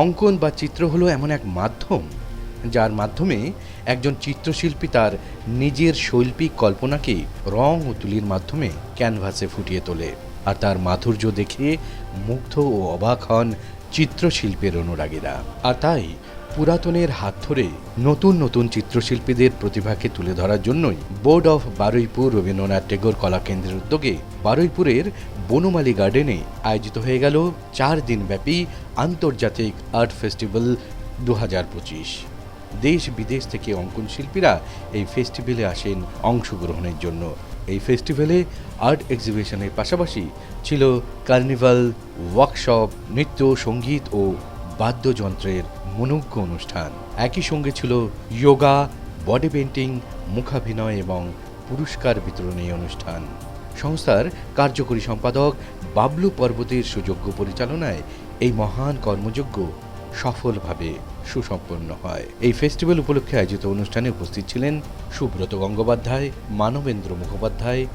অঙ্কন বা চিত্র হলো এমন এক মাধ্যম, যার মাধ্যমে একজন চিত্রশিল্পী তার নিজের শৈল্পিক কল্পনাকে রং ও তুলির মাধ্যমে ক্যানভাসে ফুটিয়ে তোলে আর তার মাধুর্য দেখে মুগ্ধ ও অবাক হন চিত্রশিল্পের অনুরাগীরা। আর তাই পুরাতনের হাত ধরে নতুন নতুন চিত্রশিল্পীদের প্রতিভাকে তুলে ধরার জন্যই বোর্ড অফ বারুইপুর রবীন্দ্রনাথ টেগোর কলা কেন্দ্রের উদ্যোগে বারুইপুরের বনমালী গার্ডেনে আয়োজিত হয়ে গেল চার দিনব্যাপী আন্তর্জাতিক আর্ট ফেস্টিভ্যাল দু হাজার পঁচিশ। দেশ বিদেশ থেকে অঙ্কন শিল্পীরা এই ফেস্টিভ্যালে আসেন অংশগ্রহণের জন্য। এই ফেস্টিভ্যালে আর্ট এক্সিবিশনের পাশাপাশি ছিল কার্নিভাল, ওয়ার্কশপ, নৃত্য, সংগীত ও বাদ্যযন্ত্রের মনোজ্ঞ অনুষ্ঠান। একই সঙ্গে ছিল যোগা, বডি পেন্টিং মুখাভিনয় এবং পুরস্কার বিতরণী অনুষ্ঠান। সংস্থার কার্যকরী সম্পাদক বাবলু পর্বতের সুযোগ্য পরিচালনায় এই মহান কর্মযজ্ঞ সফলভাবে সুসম্পন্ন হয়। এই ফেস্টিভ্যাল উপলক্ষে আয়োজিত অনুষ্ঠানে উপস্থিত ছিলেন সুব্রত গঙ্গোপাধ্যায়, মানবেন্দ্র মুখোপাধ্যায়,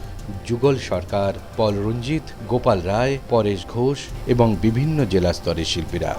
যুগল সরকার পল রঞ্জিত গোপাল রায়, পরেশ ঘোষ এবং বিভিন্ন জেলা স্তরের শিল্পীরা।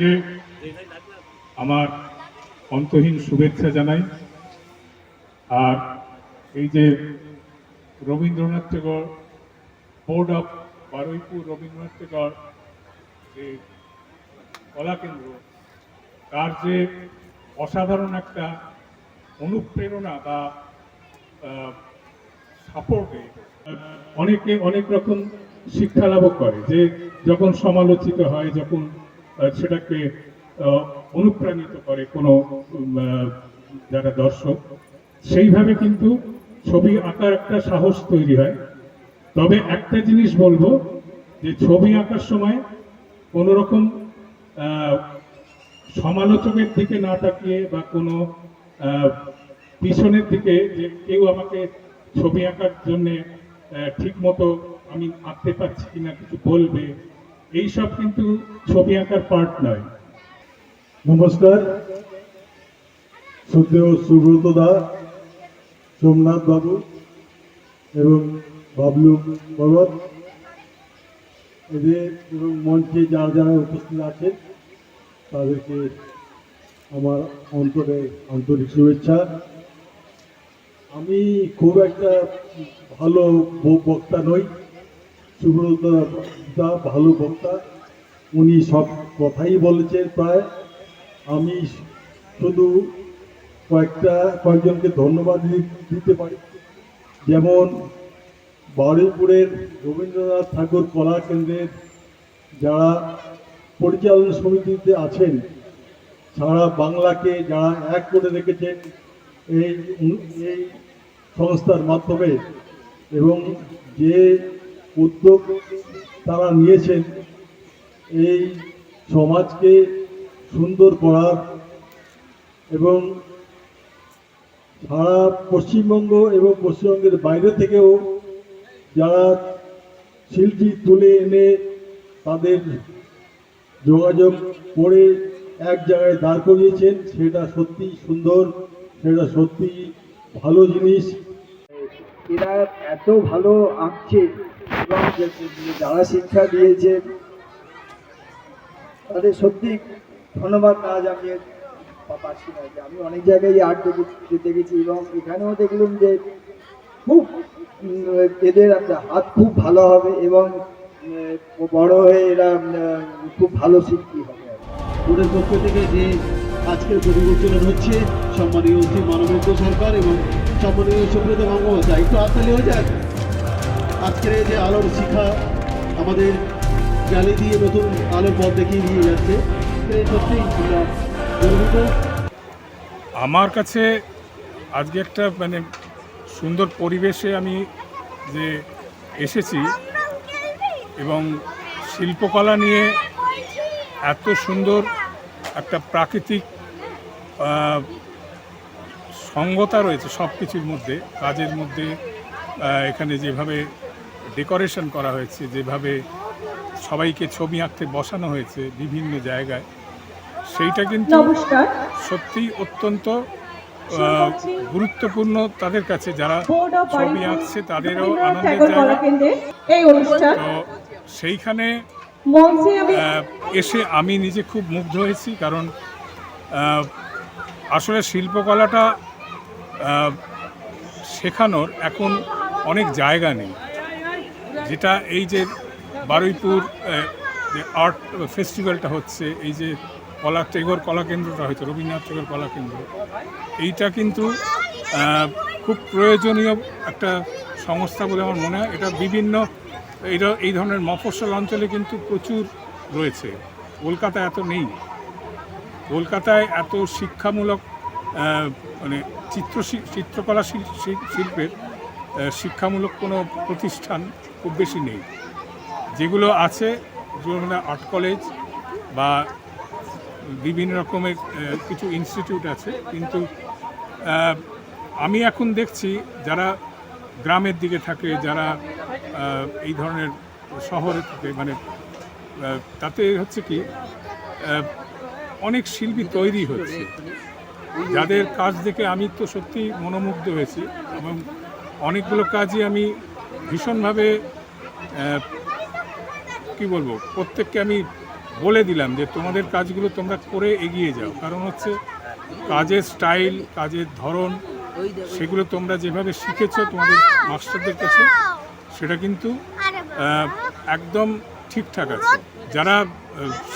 আজকে আমার অন্তহীন শুভেচ্ছা জানাই। আর এই যে রবীন্দ্রনাথ টেগর, বোর্ড অফ বারুইপুর রবীন্দ্রনাথ টেগর যে কলা কেন্দ্র, তার যে অসাধারণ একটা অনুপ্রেরণা বা সাপোর্টে অনেকে অনেক রকম শিক্ষা লাভ করে যে যখন সমালোচিত হয়, যখন সেটাকে অনুপ্রাণিত করে কোনো যারা দর্শক। সেইভাবে কিন্তু ছবি আঁকার একটা সাহস তৈরি হয়। তবে একটা জিনিস বলব যে ছবি আঁকার সময় কোনো রকম সমালোচকের দিকে না তাকিয়ে বা কোনো পিছনের দিকে যে কেউ আমাকে ছবি আঁকার জন্যে ঠিক মতো আমি আঁকতে পারছি কিনা কিছু বলবে এইসব কিন্তু ছবি আঁকার পার্ট নয়। নমস্কার। শ্রদ্ধেয় সুব্রত দা, সোমনাথ বাবু এবং বাবলু পর্বত এদের এবং মঞ্চে যারা যারা উপস্থিত আছেন, তাদেরকে আমার অন্তরে আন্তরিক শুভেচ্ছা। আমি খুব একটা ভালো বক্তা নই। সুব্রত দা ভালো বক্তা। উনি সব কথাই বলেছেন প্রায়। আমি শুধু কয়েকটা, কয়েকজনকে ধন্যবাদ দিতে পারি। যেমন বারুইপুরের রবীন্দ্রনাথ ঠাকুর কলা কেন্দ্রের যারা পরিচালনা সমিতিতে আছেন, সারা বাংলাকে যারা এক করে রেখেছেন এই এই সংস্থার মাধ্যমে এবং যে উদ্যোগ তারা নিয়েছেন। এই সমাজকে সুন্দর করার এবং সারা পশ্চিমবঙ্গ এবং পশ্চিমবঙ্গের বাইরে থেকেও যারা শিল্পী তুলে এনে তাদের যোগাযোগ করে এক জায়গায় দাঁড় করিয়েছেন, সেটা সত্যি সুন্দর, সেটা সত্যি ভালো জিনিস। এরা এত ভালো আঁকছে। এবং যারা শিক্ষা দিয়েছে, তাদের সত্যি ধন্যবাদ না জানিয়ে পারছি না। যে আমি অনেক জায়গায় আর্ট দেখেছি এবং এখানেও দেখলাম যে খুব এদের একটা হাত খুব ভালো হবে এবং বড় হয়ে এরা খুব ভালো শিল্পী হবে। বোর্ডের পক্ষ থেকে যে আজকের পরিবর্তন হচ্ছে, সম্মানীয় শ্রী মানবেন্দ্র সরকার এবং সম্মানীয় সুব্রত গঙ্গোপাধ্যায়। একটু হাততালি হয়ে যাক। আজকের যে আলোর শিখা আমাদের জ্বালি দিয়ে নতুন আলোর পথ দেখিয়ে নিয়ে যাচ্ছে আমার কাছে আজকে একটা মানে সুন্দর পরিবেশে আমি যে এসেছি এবং শিল্পকলা নিয়ে এত সুন্দর একটা প্রাকৃতিক সঙ্গতা রয়েছে সব কিছুর মধ্যে, কাজের মধ্যে এখানে যেভাবে ডেকোরেশন করা হয়েছে যেভাবে সবাইকে ছবি আঁকতে বসানো হয়েছে বিভিন্ন জায়গায় সেইটা কিন্তু সত্যি অত্যন্ত গুরুত্বপূর্ণ তাদের কাছে। যারা ছবি আঁকছে তাদেরও আনন্দের জায়গা। তো সেইখানে এসে আমি নিজে খুব মুগ্ধ হয়েছি কারণ আসলে শিল্পকলাটা শেখানোর এখন অনেক জায়গা নেই। যেটা এই যে বারুইপুর যে আর্ট ফেস্টিভ্যালটা হচ্ছে, এই যে কলা, টেগর কলাকেন্দ্রটা হয়েছে, রবীন্দ্রনাথ টেগর কলাকেন্দ্র এইটা কিন্তু খুব প্রয়োজনীয় একটা সংস্থা বলে আমার মনে হয়। এটা বিভিন্ন, এইটা, এই ধরনের মফস্বল অঞ্চলে কিন্তু প্রচুর রয়েছে। কলকাতা এত নেই। কলকাতায় এত শিক্ষামূলক মানে চিত্র চিত্রকলা শিল- শিল্পের শিক্ষামূলক কোনো প্রতিষ্ঠান খুব বেশি নেই। যেগুলো আছে, যেগুলো আর্ট কলেজ বা বিভিন্ন রকমের কিছু ইনস্টিটিউট আছে, কিন্তু আমি এখন দেখছি যারা গ্রামের দিকে থাকে, যারা এই ধরনের শহরে থাকে মানে তাতে হচ্ছে কি অনেক শিল্পী তৈরি হচ্ছে। যাদের কাজ দেখে আমি তো সত্যি মনোমুগ্ধ হয়েছি এবং অনেকগুলো কাজই আমি ভীষণভাবে কি বলব, প্রত্যেককে আমি বলে দিলাম যে তোমাদের কাজগুলো তোমরা করে এগিয়ে যাও। কারণ হচ্ছে কাজের স্টাইল, কাজের ধরন, সেগুলো তোমরা যেভাবে শিখেছো তোমাদের মাস্টারদের কাছে, সেটা কিন্তু একদম ঠিকঠাক আছে। যারা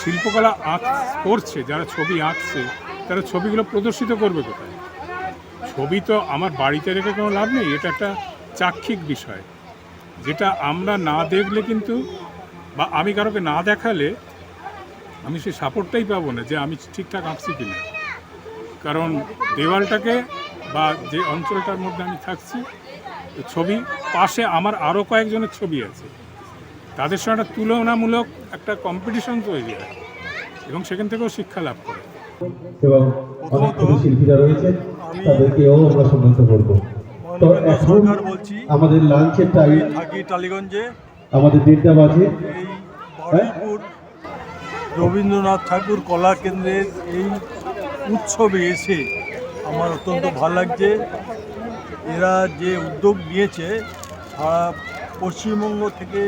শিল্পকলা আঁক করছে, যারা ছবি আঁকছে, তারা ছবিগুলো প্রদর্শিত করবে কোথায়? ছবি তো আমার বাড়িতে রেখে কোনো লাভ নেই এটা একটা চাক্ষিক বিষয়। যেটা আমরা না দেখলে কিন্তু বা আমি কারোকে না দেখালে আমি সেই সাপোর্টটাই পাবো না যে আমি ঠিকঠাক আঁকছি কিনা। কারণ দেওয়ালটাকে বা যে অঞ্চলটার মধ্যে আমি থাকছি ছবি পাশে আমার আরও কয়েকজনের ছবি আছে। তাদের সঙ্গে একটা তুলনামূলক একটা কম্পিটিশন তৈরি হয় এবং সেখান থেকেও শিক্ষা লাভ করে। এবং শিল্পীরা রয়েছেন তাদেরকেও আমরা সম্মানিত করব। তো এখন বলছি আমাদের লাঞ্চের টাইম থাকি টালিগঞ্জে। আমাদের দেড়টা বাজে। রবীন্দ্রনাথ ঠাকুর কলা কেন্দ্রের এই উৎসবে এসে আমার অত্যন্ত ভালো লাগছে। এরা যে উদ্যোগ নিয়েছে সারা পশ্চিমবঙ্গ থেকে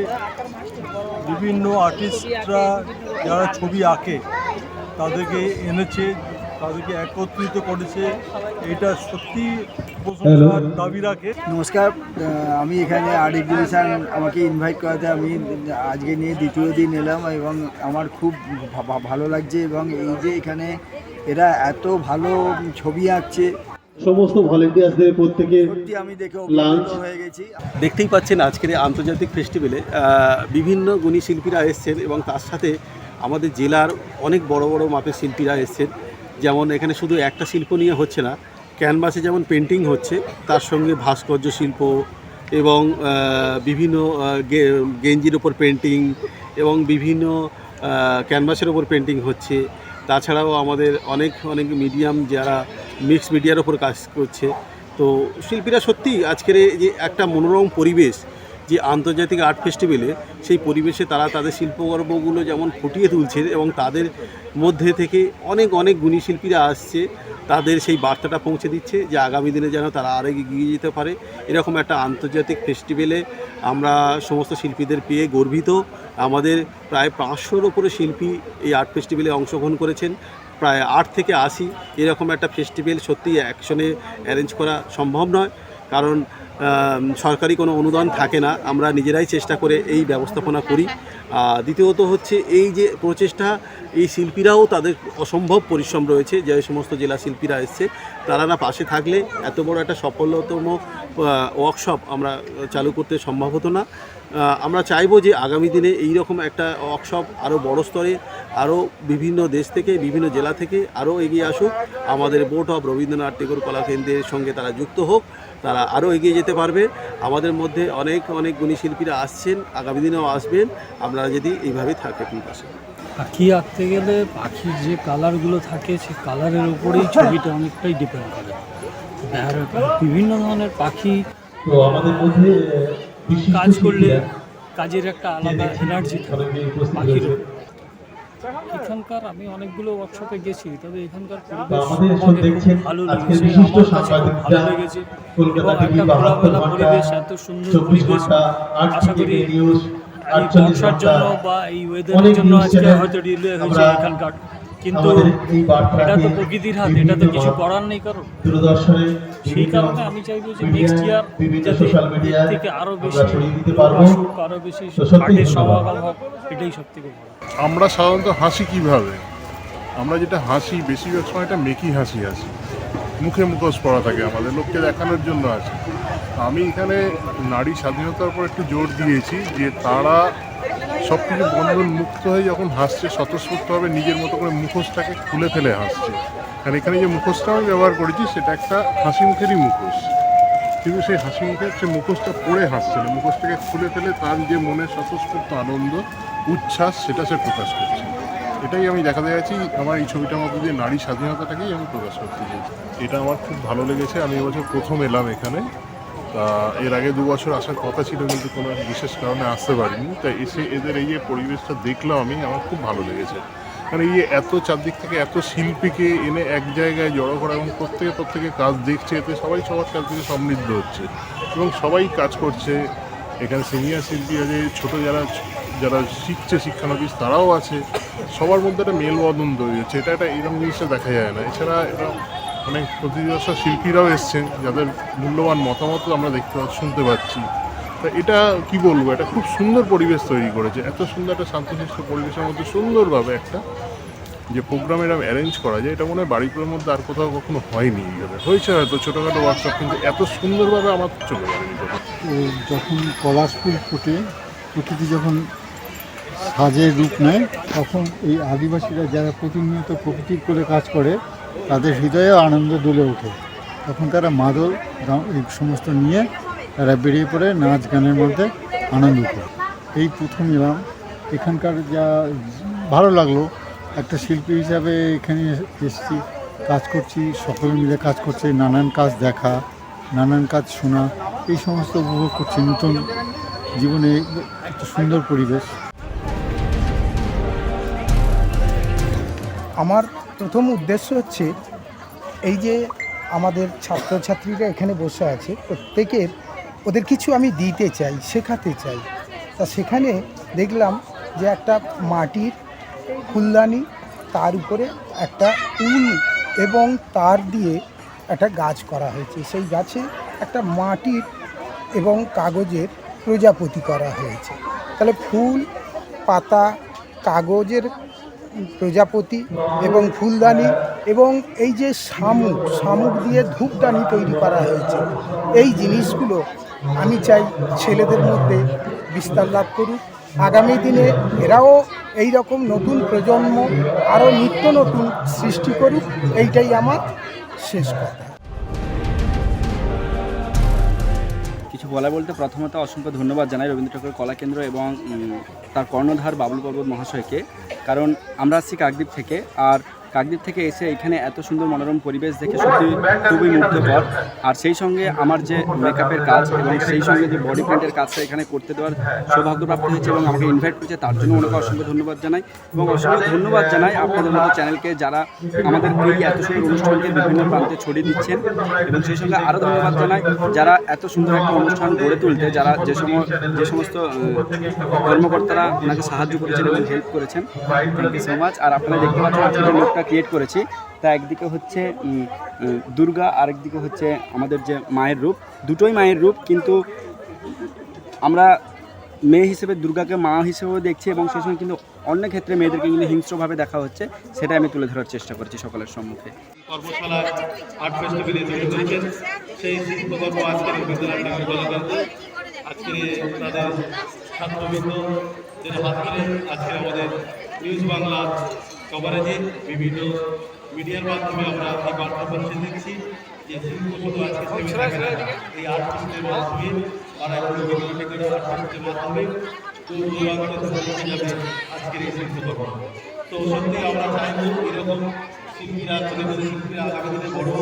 বিভিন্ন আর্টিস্টরা যারা ছবি আঁকে তাদেরকে এনেছে। তাদেরকে একত্রিত করেছে। এটা সত্যি দাবি রাখে। নমস্কার আমি এখানে আর্ট এক্সিবিশন আমাকে ইনভাইট করাতে আমি আজকে নিয়ে দ্বিতীয় দিন এলাম এবং আমার খুব ভালো লাগছে এবং এই যে এখানে এরা এত ভালো ছবি আঁকছে। সমস্ত ভলেন্টিয়ার্সদের প্রত্যেকে সত্যি আমি দেখে. অভিভূত হয়ে গেছি। দেখতেই পাচ্ছেন আজকের আন্তর্জাতিক ফেস্টিভ্যালে বিভিন্ন গুণী শিল্পীরা এসছেন এবং তার সাথে আমাদের জেলার অনেক বড় বড় মাপের শিল্পীরা এসছেন। যেমন এখানে শুধু একটা শিল্প নিয়ে হচ্ছে না ক্যানভাসে যেমন পেন্টিং হচ্ছে, তার সঙ্গে ভাস্কর্য শিল্প এবং বিভিন্ন গেঞ্জির ওপর পেন্টিং এবং বিভিন্ন ক্যানভাসের ওপর পেন্টিং হচ্ছে। তাছাড়াও আমাদের অনেক অনেক মিডিয়াম যারা মিক্স মিডিয়ার ওপর কাজ করছে। তো শিল্পীরা সত্যি আজকের যে একটা মনোরম পরিবেশ যে আন্তর্জাতিক আর্ট ফেস্টিভ্যালে সেই পরিবেশে তারা তাদের শিল্পকর্মগুলো যেমন ফুটিয়ে তুলছে এবং তাদের মধ্যে থেকে অনেক অনেক গুণী শিল্পীরা আসছে, তাদের সেই বার্তাটা পৌঁছে দিচ্ছে যে আগামী দিনে যেন তারা আরও এগিয়ে যেতে পারে। এরকম একটা আন্তর্জাতিক ফেস্টিভ্যালে আমরা সমস্ত শিল্পীদের পেয়ে গর্বিত। আমাদের প্রায় পাঁচশোর ওপরে শিল্পী এই আর্ট ফেস্টিভ্যালে অংশগ্রহণ করেছেন, প্রায় আট থেকে আশি। এরকম একটা ফেস্টিভ্যাল সত্যি একসঙ্গে অ্যারেঞ্জ করা সম্ভব নয়। কারণ সরকারি কোনো অনুদান থাকে না। আমরা নিজেরাই চেষ্টা করে এই ব্যবস্থাপনা করি। দ্বিতীয়ত হচ্ছে এই যে প্রচেষ্টা, এই শিল্পীরাও তাদের অসম্ভব পরিশ্রম রয়েছে। যে সমস্ত জেলা শিল্পীরা এসছে, তারা না পাশে থাকলে এত বড় একটা সফলতম ওয়ার্কশপ আমরা চালু করতে সম্ভব হতো না। আমরা চাইব যে আগামী দিনে এই রকম একটা ওয়ার্কশপ আরও বড় স্তরে আরও বিভিন্ন দেশ থেকে, বিভিন্ন জেলা থেকে আরও এগিয়ে আসুক। আমাদের বোর্ড অফ রবীন্দ্রনাথ টেগোর কলা কেন্দ্রের সঙ্গে তারা যুক্ত হোক। তারা আরও এগিয়ে যেতে পারবে। আমাদের মধ্যে অনেক অনেক গুণী শিল্পীরা আসছেন আগামী দিনেও আসবেন। আপনারা যদি এইভাবে থাকেন পাশে। পাখি আঁকতে গেলে পাখির যে কালারগুলো থাকে সেই কালারের উপরেই ছবিটা অনেকটাই ডিপেন্ড করে। বিভিন্ন ধরনের পাখি তো আমাদের মধ্যে কাজ করলে কাজের একটা আলাদা এনার্জি থাকে। পাখির রয়েছে। এখানকার আমি অনেকগুলো ওয়ার্কশপে গেছি তবে এখানকার পরিবেশ ভালো লেগেছে আমার কাছে খুব ভালো লেগেছে। এবং একটা খোলামেলা পরিবেশ এত সুন্দর পরিবেশ। আশা করি এই বর্ষার জন্য বা এই ওয়েদারের জন্য আজকে হয়তো ডিলে হয়েছে এখানকার। কিন্তু এটা তো প্রকৃতির হাত এটা তো কিছু করার নেই কারণ। দূরদর্শনে সেই কারণে আমি চাইব যে নেক্সট ইয়ার যাতে সোশ্যাল মিডিয়া থেকে আরও বেশি ছড়িয়ে দিতে পারব। আরও বেশি সত্যি সমাগম হোক এটাই সব থেকে বড় আমরা সাধারণত হাসি কীভাবে? আমরা যেটা হাসি বেশিরভাগ সময় এটা মেকি হাসি হাসি। মুখে মুখোশ পড়া থাকে আমাদের লোককে দেখানোর জন্য আছে আমি এখানে নারী স্বাধীনতার উপর একটু জোর দিয়েছি যে তারা সব কিছু বন্ধন মুক্ত হয়ে যখন হাসছে, স্বতঃস্ফূর্তভাবে নিজের মতো করে মুখোশটাকে খুলে ফেলে হাসছে। কারণ এখানে যে মুখোশটা আমি ব্যবহার করেছি, সেটা একটা হাসি মুখেরই মুখোশ। কিন্তু সেই হাসি মুখে সে মুখোশটা পড়ে হাসছে না মুখোশটাকে খুলে ফেলে তার যে মনের স্বতঃস্ফূর্ত আনন্দ, উচ্ছ্বাস, সেটা সে প্রকাশ করছে। এটাই আমি দেখাতে যাচ্ছি আমার এই ছবিটার মধ্যে দিয়ে নারী স্বাধীনতাটাকেই আমি প্রকাশ করতে চাইছি। এটা আমার খুব ভালো লেগেছে, আমি এবছর প্রথম এলাম এখানে। তা এর আগে দু বছর আসার কথা ছিল, কিন্তু কোনো বিশেষ কারণে আসতে পারিনি। তাই এসে এদের এই যে পরিবেশটা দেখলাম আমি, আমার খুব ভালো লেগেছে। কারণ এই এত চারদিক থেকে এত শিল্পীকে এনে এক জায়গায় জড়ো করা এবং প্রত্যেকে প্রত্যেকে কাজ দেখছে, এতে সবাই সবার কাছ থেকে সমৃদ্ধ হচ্ছে এবং সবাই কাজ করছে। এখানে সিনিয়র শিল্পী আছে, ছোটো যারা যারা শিখছে শিক্ষানবিশ, তারাও আছে। সবার মধ্যে একটা মেলবন্ধন তৈরি হচ্ছে। এটা একটা এরকম জিনিসটা দেখা যায় না। এছাড়া এটা অনেক প্রতিদর্শা শিল্পীরাও এসছেন, যাদের মূল্যবান মতামত আমরা দেখতে শুনতে পাচ্ছি। তা এটা কি বলব? এটা খুব সুন্দর পরিবেশ তৈরি করেছে। এত সুন্দর একটা শান্তশিষ্ট পরিবেশের মধ্যে সুন্দরভাবে একটা যে প্রোগ্রাম এরকম অ্যারেঞ্জ করা যায়, এটা মনে হয় বাড়িপুরের মধ্যে আর কোথাও কখনো হয়নি এইভাবে হয়েছে হয়তো ছোটোখাটো ওয়ার্কশপ কিন্তু এত সুন্দরভাবে আমার চলে তো যখন পলাশ ফুল ফোটে প্রকৃতি যখন সাজের রূপ নেয়, তখন এই আদিবাসীরা যারা প্রতিনিয়ত প্রকৃতির করে কাজ করে তাদের হৃদয়ে আনন্দ দুলে ওঠে। তখন তারা মাদল এই সমস্ত নিয়ে তারা বেরিয়ে পড়ে নাচ গানের মধ্যে আনন্দ করে। এই প্রথম এলাম। এখানকার যা ভালো লাগল, একটা শিল্পী হিসাবে এখানে এসেছি, কাজ করছি, সকলে মিলে কাজ করছে, নানান কাজ দেখা, নানান কাজ শোনা, এই সমস্ত উপভোগ করছি নতুন জীবনে একটা সুন্দর পরিবেশ। আমার প্রথম উদ্দেশ্য হচ্ছে এই যে আমাদের ছাত্রছাত্রীরা এখানে বসে আছে, প্রত্যেকের ওদের কিছু আমি দিতে চাই, শেখাতে চাই। তা সেখানে দেখলাম যে একটা মাটির ফুলদানি, তার উপরে একটা উল এবং তার দিয়ে একটা গাছ করা হয়েছে। সেই গাছে একটা মাটির এবং কাগজের প্রজাপতি করা হয়েছে। তাহলে ফুল, পাতা, কাগজের প্রজাপতি এবং ফুলদানি এবং এই যে শামুক শামুক দিয়ে ধূপদানি তৈরি করা হয়েছে, এই জিনিসগুলো আমি চাই ছেলেদের মধ্যে বিস্তার লাভ করুক। আগামী দিনে এরাও এই রকম নতুন প্রজন্ম, আরও নিত্য নতুন সৃষ্টি করুক, এইটাই আমার শেষ কথা। বলা বলতে প্রথমত অসংখ্য ধন্যবাদ জানাই রবীন্দ্র ঠাকুর কলা কেন্দ্র এবং তার কর্ণধার বাবুল পর্বত মহাশয়কে। কারণ আমরা আসছি কাকদ্বীপ থেকে, আর কাকদ্বীপ থেকে এসে এখানে এত সুন্দর মনোরম পরিবেশ দেখে সত্যি খুবই মুগ্ধকর। আর সেই সঙ্গে আমার যে মেকআপের কাজ এবং সেই সঙ্গে যে বডি পেন্টের কাজটা এখানে করতে দেওয়ার সৌভাগ্যপ্রাপ্ত হয়েছে এবং আমাকে ইনভাইট করেছে, তার জন্য ওনাকে অসংখ্য ধন্যবাদ জানাই এবং অসংখ্য ধন্যবাদ জানাই আপনাদের মতো চ্যানেলকে যারা আমাদের এই এত সুন্দর অনুষ্ঠানকে বিভিন্ন প্রান্তে ছড়িয়ে দিচ্ছেন। এবং সেই সঙ্গে আরও ধন্যবাদ জানাই যারা এত সুন্দর একটা অনুষ্ঠান গড়ে তুলতে, যারা যে সময়, যে সমস্ত কর্মকর্তারা ওনাকে সাহায্য করেছেন এবং হেল্প করেছেন। থ্যাংক ইউ সো মাচ আর আপনারা দেখতে পাচ্ছেন আজকে যে লোকটা ক্রিয়েট করেছি। তা একদিকে হচ্ছে দুর্গা, আরেকদিকে হচ্ছে আমাদের যে মায়ের রূপ। দুটোই মায়ের রূপ, কিন্তু আমরা মেয়ে হিসেবে দুর্গাকে মা হিসেবেও দেখছি এবং সেই সময় কিন্তু অন্য ক্ষেত্রে মেয়েদেরকে কিন্তু হিংস্রভাবে দেখা হচ্ছে সেটা আমি তুলে ধরার চেষ্টা করছি সকলের সম্মুখে। আজকে আমাদের নিউজ বাংলার কভারেজে বিভিন্ন মিডিয়ার মাধ্যমে আমরা এই বার্তা পৌঁছে দিচ্ছি যে আজকে এই আর্ট ফেস্টের মাধ্যমে তারা পৌঁছে যাবে আজকের এই শিল্পকর্ম তো সত্যি আমরা চাইব এরকম শিল্পীরা ছোট ছোট শিল্পীরা আগামী দিনে বড়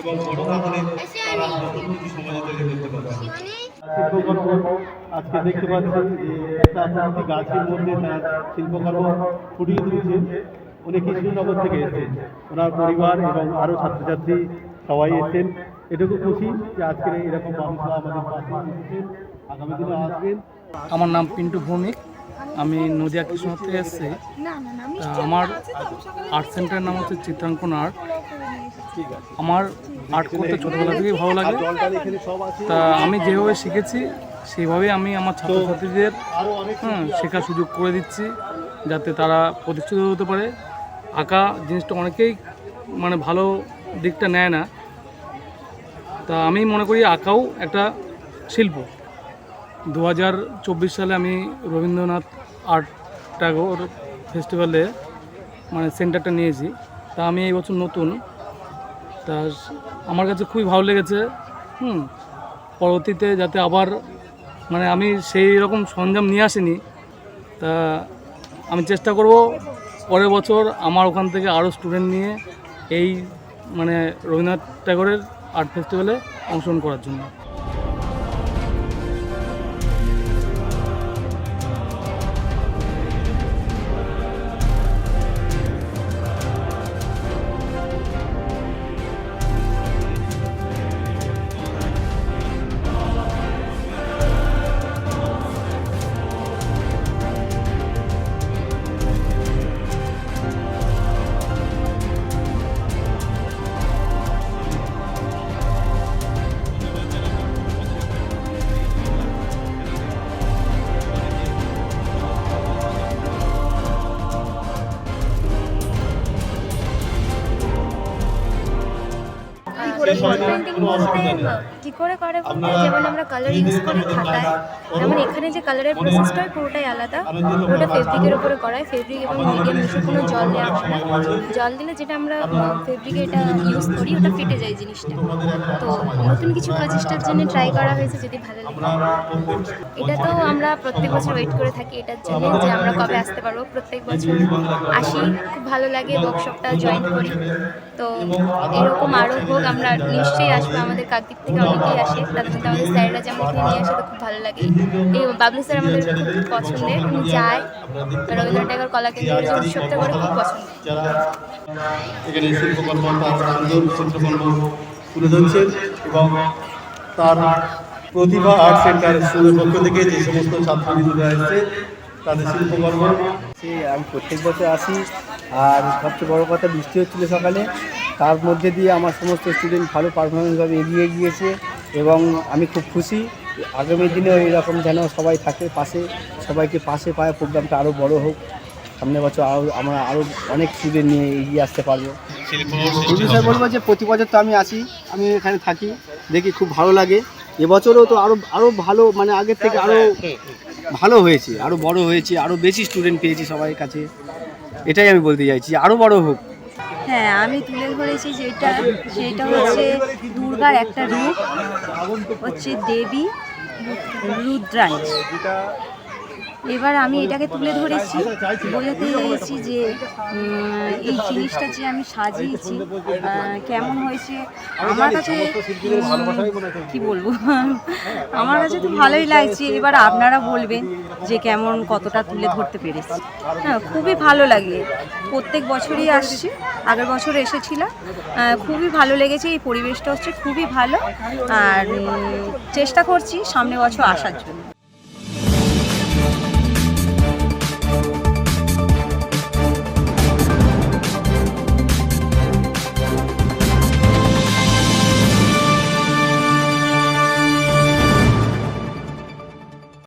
এবং বড় হলে তারা নতুন কিছু সমাজে তৈরি করতে পারবে। শিল্পকর্ম। আজকে দেখতে পাচ্ছি যে একটা প্রতি গাছের মধ্যে তার শিল্পকর্ম ফুটিয়ে তুলেছে। উনি কৃষ্ণনগর থেকে এসেছেন। ওনার পরিবার এবং আরও ছাত্রছাত্রী সবাই এসেছেন। এটুকু খুশি যে আজকের এরকম মানুষরা আমাদের পাশে এসেছেন। আগামী দিনে আসবেন। আমার নাম পিন্টু ভৌমিক। আমি নদিয়া কৃষ্ণনগর থেকে এসেছি। আমার আর্ট সেন্টারের নাম হচ্ছে চিত্রাঙ্কন আর্ট। আমার আর্ট করতে ছোটোবেলা থেকেই ভালো লাগে। তা আমি যেভাবে শিখেছি সেইভাবেই আমি আমার ছাত্রছাত্রীদের হ্যাঁ শেখার সুযোগ করে দিচ্ছি যাতে তারা প্রতিষ্ঠিত হতে পারে। আঁকা জিনিসটা অনেকেই মানে ভালো দিকটা নেয় না। তা আমি মনে করি আঁকাও একটা শিল্প। দু হাজার চব্বিশ সালে আমি রবীন্দ্রনাথ আর্ট ট্যাগর ফেস্টিভ্যালে মানে সেন্টারটা নিয়েছি। তা আমি এই বছর নতুন। তা আমার কাছে খুবই ভালো লেগেছে। হুম। পরবর্তীতে যাতে আবার মানে আমি সেই রকম সরঞ্জাম নিয়ে আসিনি, তা আমি চেষ্টা করব পরের বছর আমার ওখান থেকে আরও স্টুডেন্ট নিয়ে এই মানে রবীন্দ্রনাথ ট্যাগরের আর্ট ফেস্টিভ্যালে অংশগ্রহণ করার জন্য। কোনো অসুবিধা নেই। কি করে করে বলতে? যেমন আমরা কালার ইউজ করি খাতায়। যেমন এখানে যে কালারের প্রসেসটা হয় পুরোটাই আলাদা। ওটা ফেব্রিকের উপরে করায় ফেব্রিক এবং মিডিয়াম মিশে কোনো জল দেওয়া হয় না। জল দিলে যেটা আমরা ফেব্রিকে এটা ইউজ করি ওটা ফেটে যায় জিনিসটা। তো নতুন কিছু প্রচেষ্টার জন্য ট্রাই করা হয়েছে যদি ভালো লাগে। এটা তো আমরা প্রত্যেক বছর ওয়েট করে থাকি এটার জন্য যে আমরা কবে আসতে পারব। প্রত্যেক বছর আসি খুব ভালো লাগে ওয়ার্কশপটা জয়েন করি। তো এরকম আরও হোক আমরা নিশ্চয়ই আসব আমাদের কাকদ্বীপ থেকে অনেকেই আসে। তাদের মধ্যে আমাদের স্যাররা যেমন এখানে নিয়ে আসে তো খুব ভালো লাগে। এই বাবলু স্যার আমাদের খুব পছন্দের। উনি যায়। রবীন্দ্রনাথ কলা কেন্দ্রের যে উৎসবটা করে খুব পছন্দ। এখানে শিল্পকর্ম তার সুন্দর চিত্রকর্ম তুলে ধরছেন এবং তার প্রতিভা আর্ট সেন্টার স্কুলের পক্ষ থেকে যে সমস্ত ছাত্রবৃন্দরা এসছে তাদের শিল্পকর্ম। সে আমি প্রত্যেক বছর আসি। আর সবচেয়ে বড় কথা বৃষ্টি হচ্ছিল সকালে। তার মধ্যে দিয়ে আমার সমস্ত স্টুডেন্ট ভালো পারফরমেন্সভাবে এগিয়ে গিয়েছে এবং আমি খুব খুশি। আগামী দিনেও এরকম যেন সবাই থাকে পাশে সবাইকে পাশে পায় প্রোগ্রামটা আরও বড় হোক। সামনের বছর আরও আমরা আরও অনেক স্টুডেন্ট নিয়ে এগিয়ে আসতে পারব। এই বিষয়ে বলব যে প্রতি বছর তো আমি আসি আমি এখানে থাকি দেখি খুব ভালো লাগে। এবছরও তো আরও আরও ভালো মানে আগের থেকে আরও ভালো হয়েছে আরও বড় হয়েছে আরও বেশি স্টুডেন্ট পেয়েছি সবার কাছে। এটাই আমি বলতে চাইছি আরও বড় হোক। হ্যাঁ আমি তুলে ধরেছি যেটা সেটা হচ্ছে দুর্গার একটা রূপ হচ্ছে দেবী রুদ্রাণী এবার আমি এটাকে তুলে ধরেছি, বোঝাতে চেয়েছি যে এই জিনিসটা যে আমি সাজিয়েছি কেমন হয়েছে, আমার কাছে কি বলব? আমার কাছে তো ভালোই লাগছে। এবার আপনারা বলবেন যে কেমন, কতটা তুলে ধরতে পেরেছি। হ্যাঁ খুবই ভালো লাগে। প্রত্যেক বছরই আসছে, আগের বছর এসেছিলাম। খুবই ভালো লেগেছে, এই পরিবেশটা হচ্ছে খুবই ভালো। আর চেষ্টা করছি সামনে বছর আসার জন্য।